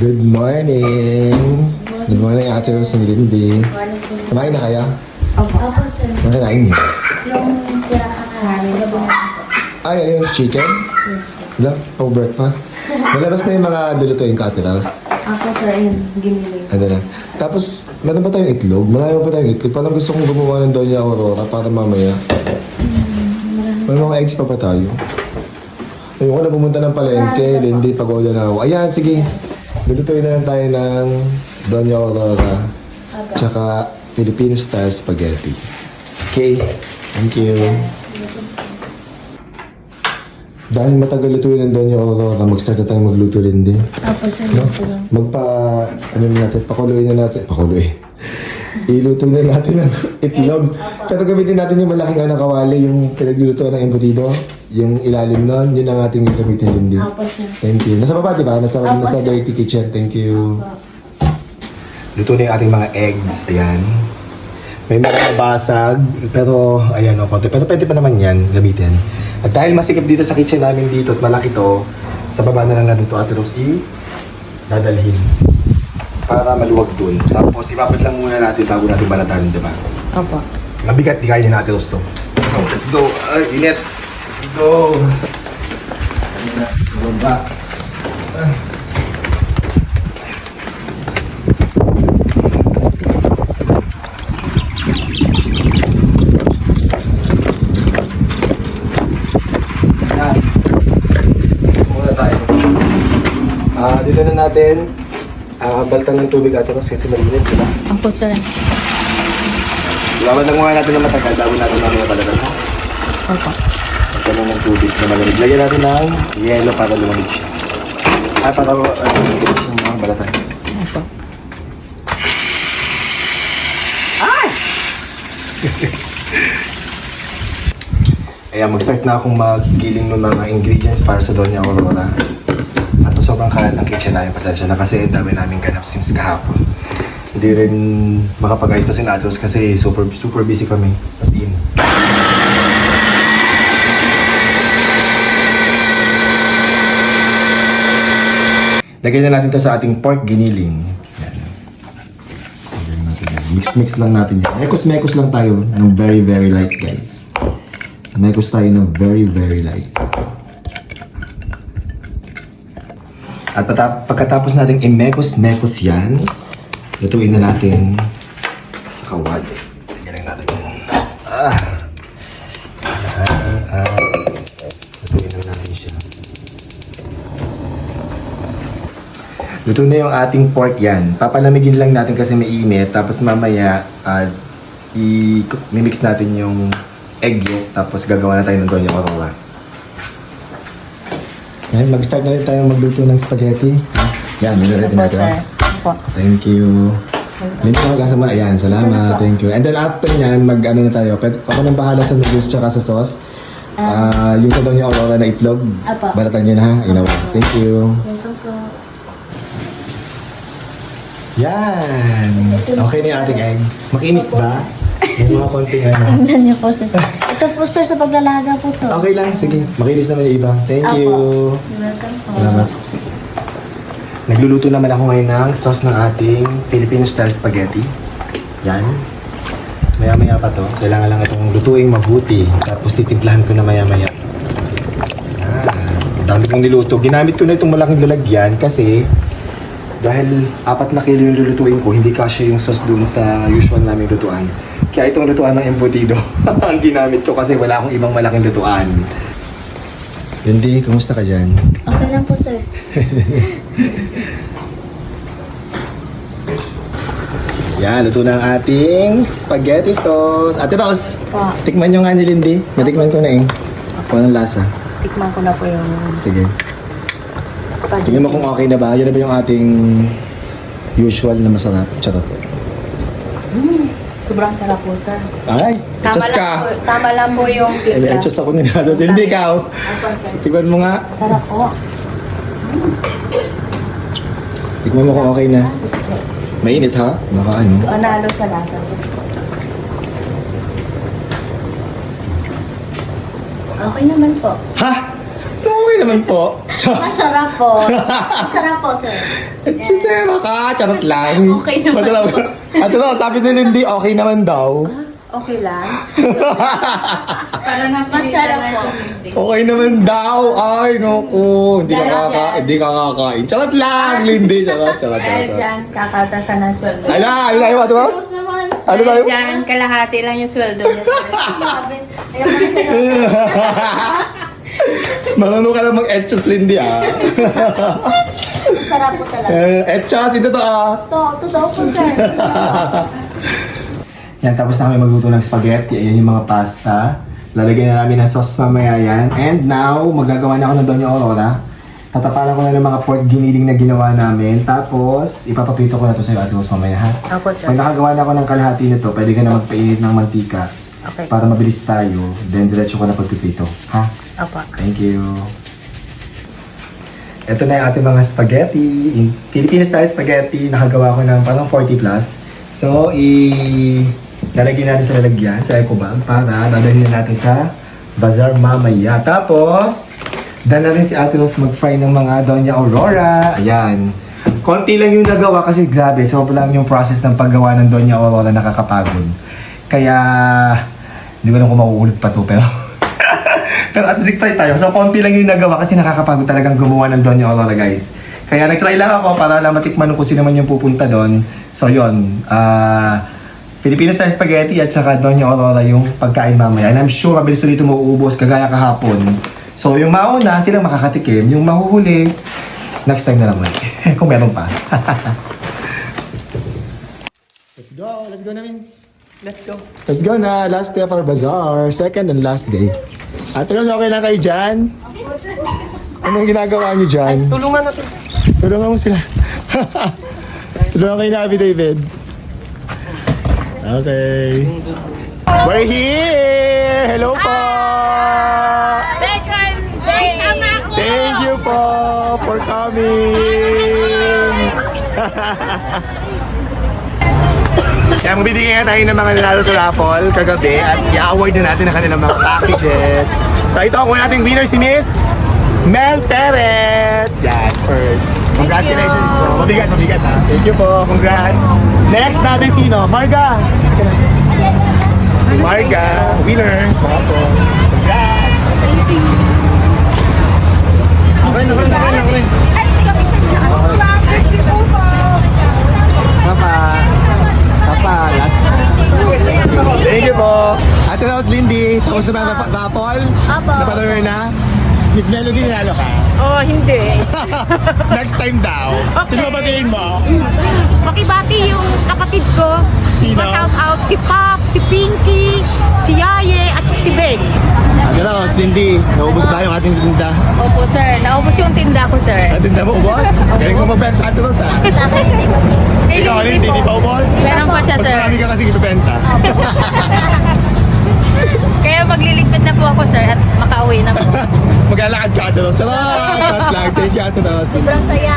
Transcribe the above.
Good morning! Good morning, Ate Rose and Lindy. Kumain na kaya? Opo. Opo, sir. Ano kinain niyo? Yung tira kakahanin, gabi na po. Ay, ano yung chicken? Yes, sir. Wala, oh, breakfast. Nalabas na yung mga lulutuin ko, Ate Rose. Ako, sir, ayun, giniling. Ano na. Tapos, meron pa tayong itlog. Marami pa tayong itlog. Parang gusto kong gumawa ng Doña Aurora para mamaya. May mga eggs pa pa tayo. Ayoko na pumunta ng palengke. Lindy, pagoda na ako. Ayan, sige. Lulutuin na lang tayo ng Doña Aurora. Tsaka Filipino style spaghetti. Okay. Thank you. Dahil matagal lutuin ng Doña Aurora, mag-start na tayo magluto rin din. Sir, No? ito lang. Magpa, ano na natin, pakuluin na natin. Pakuluin. Iluto na natin ng itlog. Pero gamitin natin yung malaking anang kawali, yung pinagluluto ng embutido. Yung ilalim nun, yun ang ating gagamitin din din. Opo, sir. Thank you. Nasa baba, di ba? Nasa, Opo, nasa sir. dirty kitchen. Thank you. Luto na yung ating mga eggs. Ayan. May mga nabasag, pero ayan o, konti. Pero pwede pa naman yan gamitin. At dahil masikip dito sa kitchen namin dito at malaki to, sa baba na lang natin to Ate Rose i dadalhin. Para maluwag dun. Tapos ibabad lang muna natin bago natin balatan, di ba? Opo. Mabigat, di kaya ni Ate Rose to. So, let's go. Ay, init. Let's go. Na, baba. Ah. Ah, dito na natin baltan ng tubig Ate Rose kasi mainit, di ba? Opo, sir. Laban lang muna natin ng matagal bago natin mamaya balatan ha. Opo. Pagkaroon ng tubig na malamig. Lagyan natin ng yelo para lumamig siya. Ay, para uh, lumamig siya mga balatan. Opo. Ayan, mag-start na akong maggiling ng mga ingredients para sa Doña Aurora. Sobrang kalat ng kitchen namin. Pasensya na kasi dami namin ganap since kahapon. Hindi rin makapag-ayos pa si Natos kasi super super busy kami. As in. Lagyan na natin to sa ating pork giniling. Yan. Mix-mix lang natin yan. Mekos-mekos lang tayo ng very very light guys. Mekos tayo ng very very light. At pagkatapos natin i-mekos-mekos yan, lutuin na natin sa kawali. Lagyan lang natin yan. Ah! Ah, ah. Lutuin na natin siya. Luto na yung ating pork yan. Papalamigin lang natin kasi may init. Tapos mamaya, uh, i-mix natin yung egg yolk. Tapos gagawa na tayo ng Doña Aurora. Yan, mag-start na rin tayo magluto ng spaghetti. Yan, natin. sir. Opo. Thank you. Linda, magkasa mo. Ayan, salamat. Thank you. And then after nyan, mag-ano na tayo. Pwede, ako nang bahala sa noodles tsaka sa sauce. Ah, yung sa Doña Aurora na itlog. Apo. Balatan nyo na ha. Inawa. Thank you. Yan! Okay na yung ating egg. Makinis ba? May mga konting ano. Tingnan niyo po, sir. Ito po, sir, sa paglalaga po to. Okay lang, sige. Makinis naman yung iba. Thank Apo. you. Welcome po. Salamat. Nagluluto naman ako ngayon ng sauce ng ating Filipino style spaghetti. Yan. Maya-maya pa to. Kailangan lang itong lutuing mabuti. Tapos titimplahan ko na maya-maya. Yan. Ang dami kong niluto. Ginamit ko na itong malaking lalagyan kasi dahil apat na kilo yung lulutuin ko, hindi kasya yung sauce dun sa usual naming lutuan. Kaya itong lutuan ng embutido ang ginamit ko kasi wala akong ibang malaking lutuan. Hindi, kumusta ka dyan? Okay lang po, sir. Yan, luto na ang ating spaghetti sauce. Ate Ros, Po. tikman nyo nga ni Lindy. Natikman ko na eh. Kung anong lasa. Tikman ko na po yung Sige. Tingnan mo kung okay na ba. Yan na ba yung ating usual na masarap? Charot. Sobrang sarap po, sir. Ay, Tama etchos lang, ka. po, tama lang po yung Eh, timpla. etchos ako ni Nado. Hindi. Opo, sir. Tikman mo nga. Sarap po. Tikman mo kung okay na. Mainit ha? Baka ano. Analo sa lasa, sir. Okay naman po. Ha? Okay naman po. Masarap po. Masarap po, sir. Chisera ka, charot lang. Okay naman Masarap. po. At ano, sabi ni Lindy, okay naman daw. Okay lang. Para na Masarap po. Okay naman daw. Ay, naku. Hindi ka Charot kaka, yan. hindi ka kakain. Charot lang, Lindy. Charot, charot, charot. Dahil charot. dyan, kakatasan ng sweldo. Ala, ano tayo, Rose? Tapos naman. Ano tayo? Dahil dyan, kalahati lang yung sweldo niya, sir. Sabi, ayaw ko na sa'yo. Marunong ka lang mag-etchos, Lindy, ah. Masarap po talaga. Eh, etchos, ito to, ah. To, totoo po, sir. Yan, tapos na kami magluto ng spaghetti. Ayan yung mga pasta. Lalagyan na namin ng sauce mamaya yan. And now, magagawa na ako ng Doña Aurora. Tatapalan ko na ng mga pork giniling na ginawa namin. Tapos, ipapapito ko na to sa iyo, Rose, mamaya, ha? Opo, sir. Pag nakagawa na ako ng kalahati nito, pwede ka na magpainit ng mantika. Okay. Para mabilis tayo. Then, diretso ko na pagpipito. Ha? Opo. Thank you. Ito na yung ating mga spaghetti. In Filipino style spaghetti, nakagawa ko ng parang 40 plus. So, i lalagyan natin sa lalagyan, sa eco bag, para dadalhin na natin sa bazaar mamaya. Tapos, dan na rin si Ate Rose mag-fry ng mga Doña Aurora. Ayan. Konti lang yung nagawa kasi grabe, sobrang yung process ng paggawa ng Doña Aurora nakakapagod. Kaya, hindi ko alam kung mauulit pa to, pero pero at least try tayo. So, konti lang yung nagawa kasi nakakapagod talagang gumawa ng Doña Aurora, guys. Kaya nag-try lang ako para lang matikman ko sino man yung pupunta doon. So, yun. Ah... Filipino style spaghetti at saka Doña Aurora yung pagkain mamaya. And I'm sure mabilis ulit mauubos kagaya kahapon. So, yung mauna, silang makakatikim. Yung mahuhuli, next time na lang ulit. Kung meron pa. let's go. Let's go namin. Let's go. Let's go na. Last day of our bazaar. Second and last day. Ate Rose, okay lang kayo dyan? Anong ginagawa niyo dyan? Tulungan natin. Tulungan mo sila. Tulungan kayo na, Abby David. Okay. We're here! Hello po! Second day. Thank you po for coming! Kaya magbibigay nga tayo ng mga nanalo sa raffle kagabi at i-award na natin ang kanilang mga packages. So ito ang una nating winner si Miss Mel Perez. Yan, first. Congratulations po. Mabigat, mabigat ha. Thank you po. Congrats. Next natin sino? Marga. Si Marga, winner. Opo. Congrats. Okay, okay, tapos na ba ang rap- raffle? Apo. Napanood na? Miss Melody, nanalo ka. Oh, hindi. Next time daw. Sino ba tingin mo? Makibati yung kapatid ko. Sino? Pa-shout out si Pop, si Pinky, si Yaye, at si Ben. Ate Rose, Lindy, naubos ba yung ating tinda? Opo, sir. Naubos yung tinda ko, sir. Ating tinda mo ubos? Galing mo magbenta, Ate Rose ha? Ikaw, Lindy, di pa ubos? Meron pa siya, Mas sir. marami ka kasi ibibenta. Kaya magliligpit na po ako, sir, at makauwi na po. Maglalakad ka, Ate Rose. Charot! Charot lang. Thank you, Ate Rose. Sobrang saya.